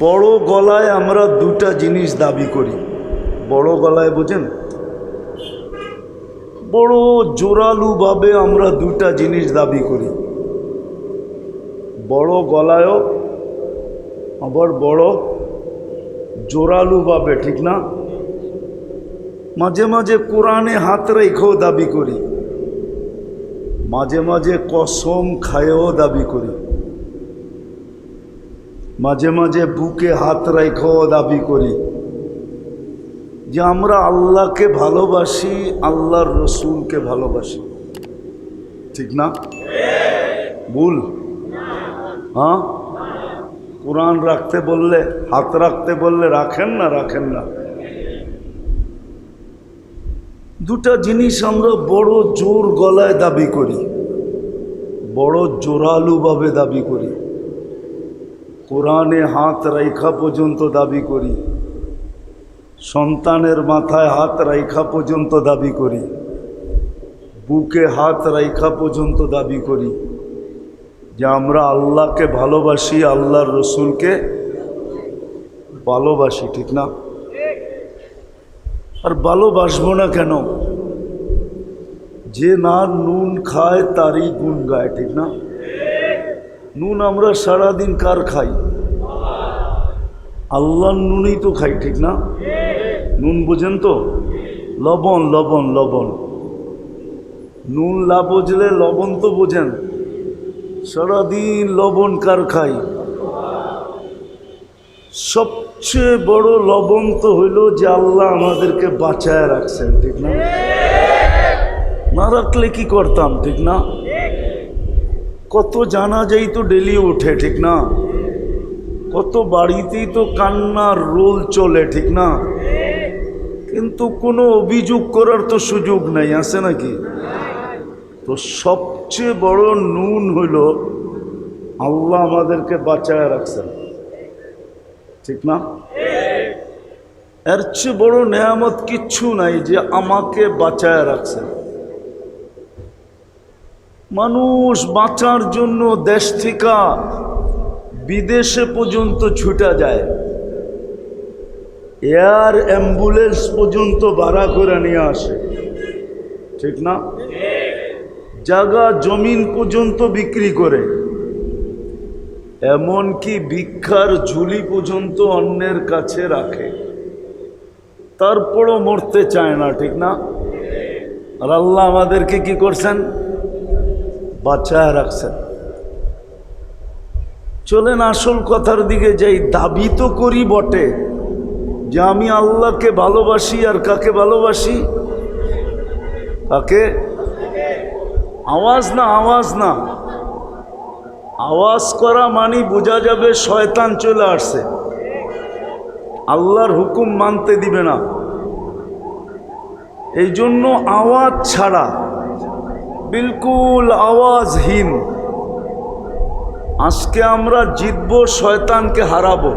বড় গলায় আমরা দুটা জিনিস দাবি করি। বড় গলায় বোঝেন? বড় জোরালুভাবে আমরা দুটা জিনিস দাবি করি। বড় গলায়ও, আবার বড় জোরালুভাবে, ঠিক না? মাঝে মাঝে কোরআনে হাত রেখেও দাবি করি। মাঝে মাঝে কসম খায়েও দাবি করি। মাঝে মাঝে বুকে হাত রেখেও দাবি করি যে আমরা আল্লাহকে ভালোবাসি, আল্লাহর রসুলকে ভালোবাসি। ঠিক না? ভুল। হ্যাঁ? কোরআন রাখতে বললে, হাত রাখতে বললে রাখেন না রাখেন না। দুটা জিনিস আমরা বড় জোর গলায় দাবি করি। বড় জোরালুভাবে দাবি করি। কোরআনে হাত রেখা পর্যন্ত দাবি করি। সন্তানের মাথায় হাত রেখা পর্যন্ত দাবি করি। বুকে হাত রেখা পর্যন্ত দাবি করি যে আমরা আল্লাহকে ভালোবাসি, আল্লাহর রসুলকে ভালোবাসি, ঠিক না? আর ভালোবাসবো না কেন? যে না নুন খায়, তারই গুণ গায়, ঠিক না? নুন আমরা সারাদিন কার খাই? আল্লাহর নুনই তো খাই, ঠিক না? নুন বোঝেন তো? লবণ লবণ লবণ। নুন লা বুঝলে লবণ তো বোঝেন। সারাদিন লবণ কার খাই? সবচেয়ে বড় লবণ তো হইল যে আল্লাহ আমাদেরকে বাঁচায় রাখছেন, ঠিক না? না রাখলে কি করতাম, ঠিক না? কত জানা যাই তো ডেলি ওঠে, ঠিক না? কত বাড়িতেই তো কান্নার রোল চলে, ঠিক না? কিন্তু কোনো অভিযোগ করার তো সুযোগ নাই, আছে নাকি? তো সবচেয়ে বড় নুন হইল, আল্লাহ আমাদেরকে বাঁচায় রাখছেন। ঠিক না? এর চেয়ে বড় নেয়ামত কিচ্ছু নাই যে আমাকে বাঁচায় রাখছেন। মানুষ বাঁচার জন্য দেশ থেকে বিদেশে পর্যন্ত ছুটা যায়। এয়ার অ্যাম্বুলেন্স পর্যন্ত ভাড়া করে নিয়ে আসে। ঠিক না? জায়গা, জমিন পর্যন্ত বিক্রি করে। এমনকি ভিক্ষার ঝুলি পর্যন্ত অন্যের কাছে রাখে। তারপরও মরতে চায় না, ঠিক না? আর আল্লাহ আমাদেরকে কি করছেন? বাঁচায় রাখছেন। চলেন আসল কথার দিকে যাই। দাবি তো করি বটে যে আমি আল্লাহকে ভালোবাসি আর কাকে ভালোবাসি? কাকে? আওয়াজ না আওয়াজ না। আওয়াজ করা মানি বোঝা যাবে শয়তান চলে আসছে। আল্লাহর হুকুম মানতে দিবে না। এই জন্য আওয়াজ ছাড়া বিলকুল আওয়াজহীন আজকে আমরা জিতব, শয়তানকে হারাবো।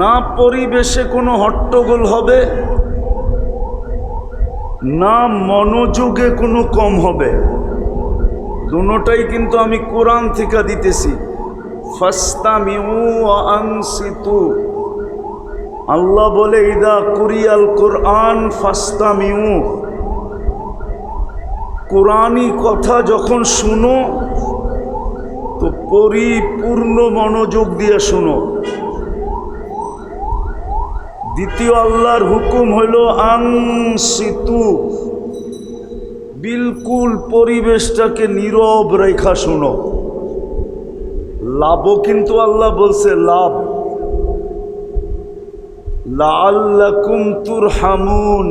না পরিবেশে কোনো হট্টগোল হবে, না মনোযোগে কোনো কম হবে। দুটাই কিন্তু আমি কোরআন থেকে দিতেছি। ফাস্তামিউ আনসিতু। আল্লাহ বলে, ইদা কুরিয়াল কোরআন ফাস্তামিউ। কোরআনই কথা যখন শুনো, তো পরিপূর্ণ মনোযোগ দিয়ে শুনো। দ্বিতীয় আল্লাহর হুকুম হইল আংসিতু বিলকুল পরিবেশটাকে নীরব রেখা শুনো। লাভও কিন্তু আল্লাহ বলছে, লাভ। লাল্লাকুম তুর হামুন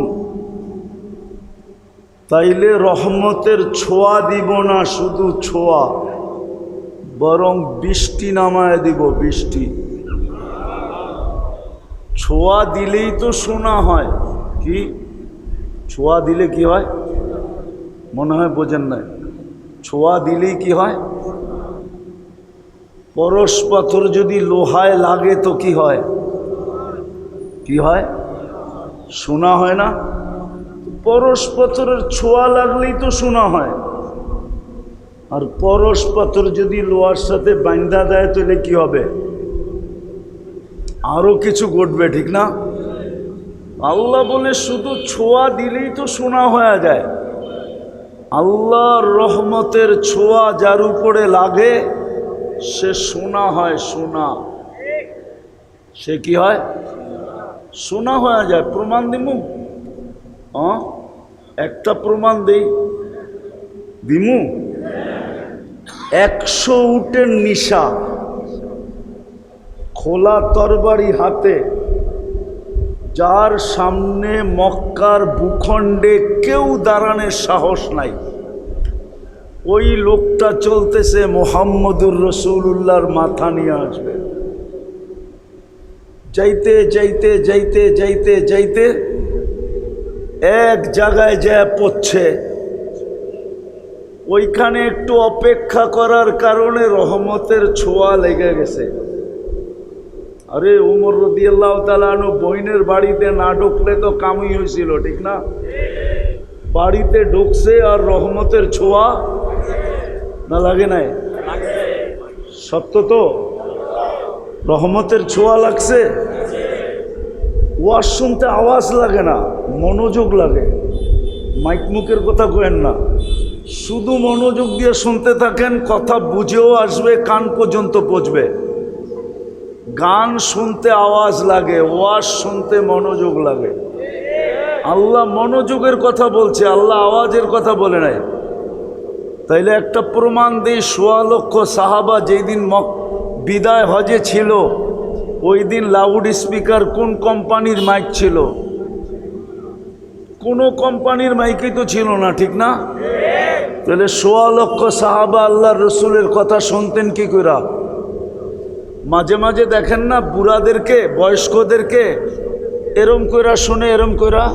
তাইলে রহমতের ছোঁয়া দিব না শুধু ছোঁয়া, বরং বৃষ্টি নামায় দিব বৃষ্টি। ছোঁয়া দিলেই তো শোনা হয়, কি? ছোঁয়া দিলে কি হয়? মনে হয় বোঝেন নাই। ছোঁয়া দিলেই কি হয়? পরশ পাথর যদি লোহায় লাগে তো কি হয়? কি হয়? শোনা হয় না? পরশ পাথরের ছোঁয়া লাগলেই তো শোনা হয়। আর পরশ পাথর যদি লোহার সাথে বান্ধা দেয়, তাহলে কি হবে? আরও কিছু ঘটবে, ঠিক না? আল্লাহ বলে, শুধু ছোঁয়া দিলেই তো শোনা হয়ে যায়। আল্লাহর রহমতের ছোঁয়া যার উপরে লাগে, সে শোনা হয়, শোনা। সে কি হয়? শোনা হয়ে যায়, প্রমাণ দিমু? একটা প্রমাণ দেই। দিমু? একশো উটের নিশা, খোলা তরবারি হাতে, যার সামনে মক্কার ভূখণ্ডে কেউ দাঁড়ানোর সাহস নাই। ওই লোকটা চলতেছে মোহাম্মদুর রসুল্লাহর মাথা নিয়ে আসবে। যাইতে যাইতে যাইতে যাইতে যাইতে এক জায়গায় যা পড়ছে। ওইখানে একটু অপেক্ষা করার কারণে রহমতের ছোঁয়া লেগে গেছে। আরে উমর রদিয়াল্লাহ তালানু বইনের বাড়িতে না ঢুকলে তো কামই হয়েছিল ঠিক না? বাড়িতে ঢুকছে আর রহমতের ছোঁয়া না লাগে নাই? সত্য তো? রহমতের ছোঁয়া লাগছে। ওয়াজ শুনতে আওয়াজ লাগে না, মনোযোগ লাগে। মাইক মুখের কথা কেন না। শুধু মনোযোগ দিয়ে শুনতে থাকেন, কথা বুঝেও আসবে, কান পর্যন্ত পচবে গান শুনতে আওয়াজ লাগে, ওয়াজ শুনতে মনোযোগ লাগে। আল্লাহ মনোযোগের কথা বলছে, আল্লাহ আওয়াজের কথা বলে নাই। তাইলে একটা প্রমাণ দিই, সোয়া লক্ষ সাহাবা যেই দিন মক বিদায় হজে ছিল। ওই দিন লাউড স্পিকার কোন কোম্পানির মাইক ছিল? কোনো কোম্পানির মাইকই তো ছিল না, ঠিক না? তাহলে সোয়া লক্ষ সাহাবা আল্লাহ রসুলের কথা শুনতেন কি করা মাঝে মাঝে দেখেন না বুড়াদেরকে, বয়স্কদেরকে, এরম কইরা শুনে, এরম কইরা?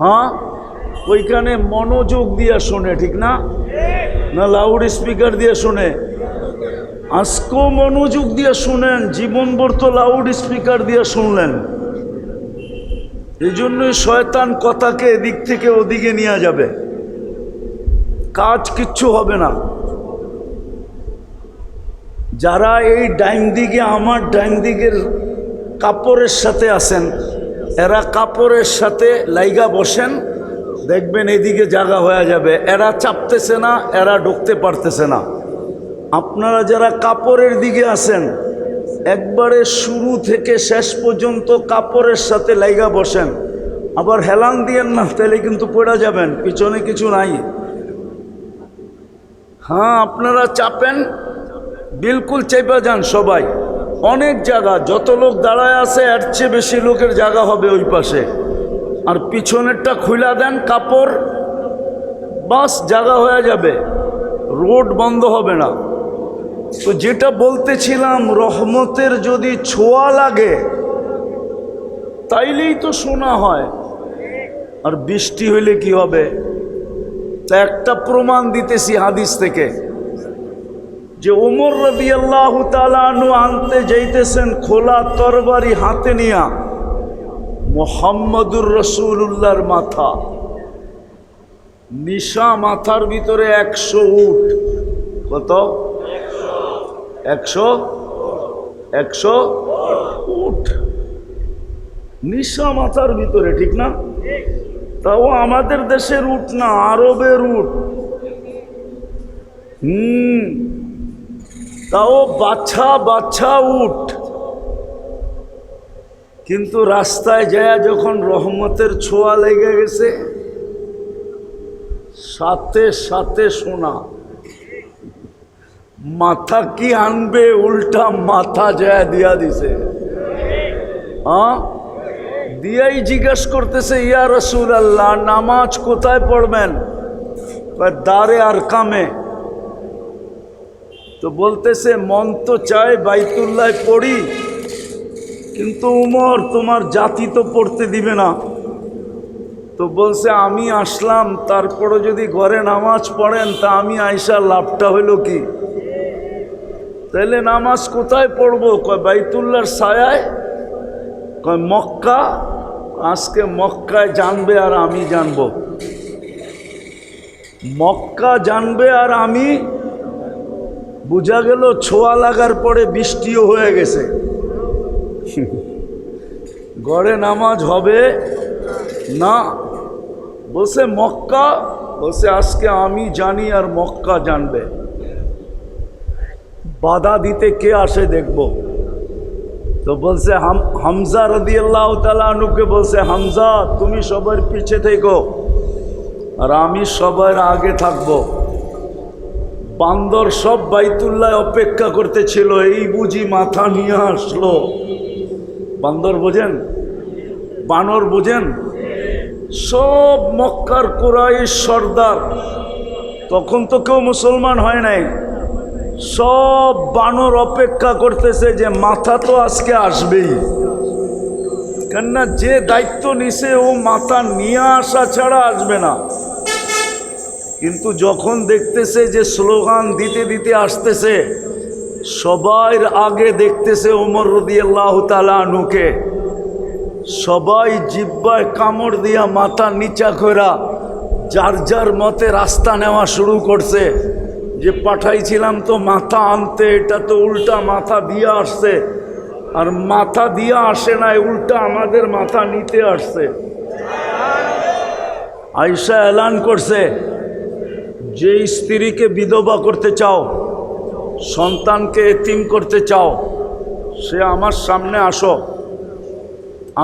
হ্যাঁ? ওইখানে মনোযোগ দিয়া শোনে, ঠিক না? না লাউড স্পিকার দিয়ে শোনে। আজকেও মনোযোগ দিয়ে শুনেন জীবনভর তো লাউড স্পিকার দিয়ে শুনলেন। এই জন্যই শয়তান কথাকে এদিক থেকে ওদিকে নিয়ে যাবে। কাজ কিচ্ছু হবে না। যারা এই ডাইন দিকে, আমার ডাইন দিকের কাপড়ের সাথে আছেন এরা কাপড়ের সাথে লাইগা বসেন, দেখবেন এদিকে জায়গা হয়ে যাবে। এরা চাপতেছে না, এরা ঢুকতে পারতেছে না। আপনারা যারা কাপড়ের দিকে আছেন, একবারে শুরু থেকে শেষ পর্যন্ত কাপড়ের সাথে লাইগা বসেন। আবার হেলান দিয়েন না, তাহলে কিন্তু পড়ে যাবেন, পিছনে কিছু নাই। হ্যাঁ আপনারা চাপেন, বিলকুল চেপে যান সবাই। অনেক জায়গা, যত লোক দাঁড়ায় আছে, এর চেয়ে বেশি লোকের জায়গা হবে ওই পাশে। আর পিছনেরটা খুলা দেন কাপড়, বাস জায়গা হয়ে যাবে। রোড বন্ধ হবে না। তো যেটা বলতেছিলাম, রহমতের যদি ছোঁয়া লাগে, তাইলেই তো শোনা হয়। আর বৃষ্টি হইলে কি হবে? তা একটা প্রমাণ দিতেছি হাদিস থেকে। যে ওমর রবি আল্লাহ তালু আনতে যাইতেছেন খোলা তরবারি হাতে নিয়া, মোহাম্মদুর রসুল্লাহর মাথা। নিশা মাথার ভিতরে একশো উঠ কত? একশো একশো উঠ। নিশা মাথার ভিতরে, ঠিক না? তাও আমাদের দেশের উঠ না, আরবের উঠ। হুম। তাও বাচ্চা বাচ্চা উঠ। কিন্তু রাস্তায় যায় যখন রহমতের ছোঁয়া লেগে গেছে, সাথে সাথে শোনা। মাথা কি আনবে, উল্টা মাথা যায় দিয়া দিছে। হ্যাঁ দিয়াই জিজ্ঞেস করতেছে, ইয়া রসুল আল্লাহ নামাজ কোথায় পড়বেন? দাঁড়ে আর কামে। তো বলতেছে, মন তো চায় বাইতুল্লায় পড়ি, কিন্তু উমর, তোমার জাতি তো পড়তে দিবে না। তো বলছে, আমি আসলাম তারপরে যদি ঘরে নামাজ পড়েন, তা আমি আইসা লাভটা হইল কি? তাহলে নামাজ কোথায় পড়ব? কয় বাইতুল্লার ছায়ায়? কয় মক্কা? আজকে মক্কায় জানবে আর আমি জানব। মক্কা জানবে আর আমি? বোঝা গেল ছোঁয়া লাগার পরে বৃষ্টিও হয়ে গেছে। গড়ে নামাজ হবে? না। বসে মক্কা? বসে আজকে আমি জানি আর মক্কা জানবে। বাধা দিতে কে আসে দেখব। তো বলছে, হাম, হামজা রদি আল্লাহ তালুকে বলছে, হামজা, তুমি সবার পিছে থেকো আর আমি সবার আগে থাকব। বান্দর সব বাইতুল্লায় অপেক্ষা করতেছিল, এই বুঝি মাথা নিয়ে আসলো। বান্দর বোঝেন? বানর বোঝেন? সব মক্কার কোরাই সর্দার। তখন তো কেউ মুসলমান হয় নাই। সব বানর অপেক্ষা করতেছে যে মাথা তো আজকে আসবেই। কেননা যে দায়িত্ব নিছে, ও মাথা নিয়ে আসা ছাড়া আসবে না। কিন্তু যখন দেখতেছে যে স্লোগান দিতে দিতে আসতেছে, সবাই আগে দেখতেছে ওমর রদি আল্লাহ নুকে সবাই জিব্বায় কামড় দিয়া মাথা নিচা করা যার যার মতে রাস্তা নেওয়া শুরু করছে। যে পাঠাইছিলাম তো মাথা আনতে, এটা তো উল্টা মাথা দিয়ে আসছে। আর মাথা দিয়ে আসে নাই, উল্টা আমাদের মাথা নিতে আসছে। আয়সা এলান করছে যে স্ত্রীকে বিধবা করতে চাও, সন্তানকে এতিম করতে চাও, সে আমার সামনে আসো।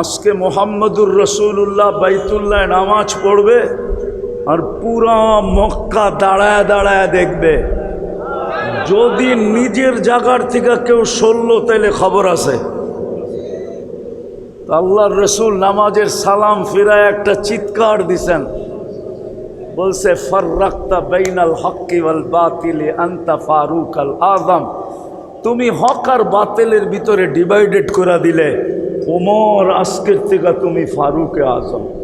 আজকে মোহাম্মদুর রসুল্লাহ বাইতুল্লাহ নামাজ পড়বে আর পুরা মক্কা দাঁড়ায় দাঁড়ায় দেখবে। যদি নিজের জায়গার থেকে কেউ সরল তাইলে খবর আছে। আল্লাহর রসুল নামাজের সালাম ফিরায় একটা চিৎকার দিছেন। বলছে, ফর্রাক্তা বেইনাল হক্কি ওয়াল বাতিলে আন্তা ফারুক আল আজম তুমি হক আর বাতিলের ভিতরে ডিভাইডেড করে দিলে, ওমর, আজকের থেকে তুমি ফারুকে আজম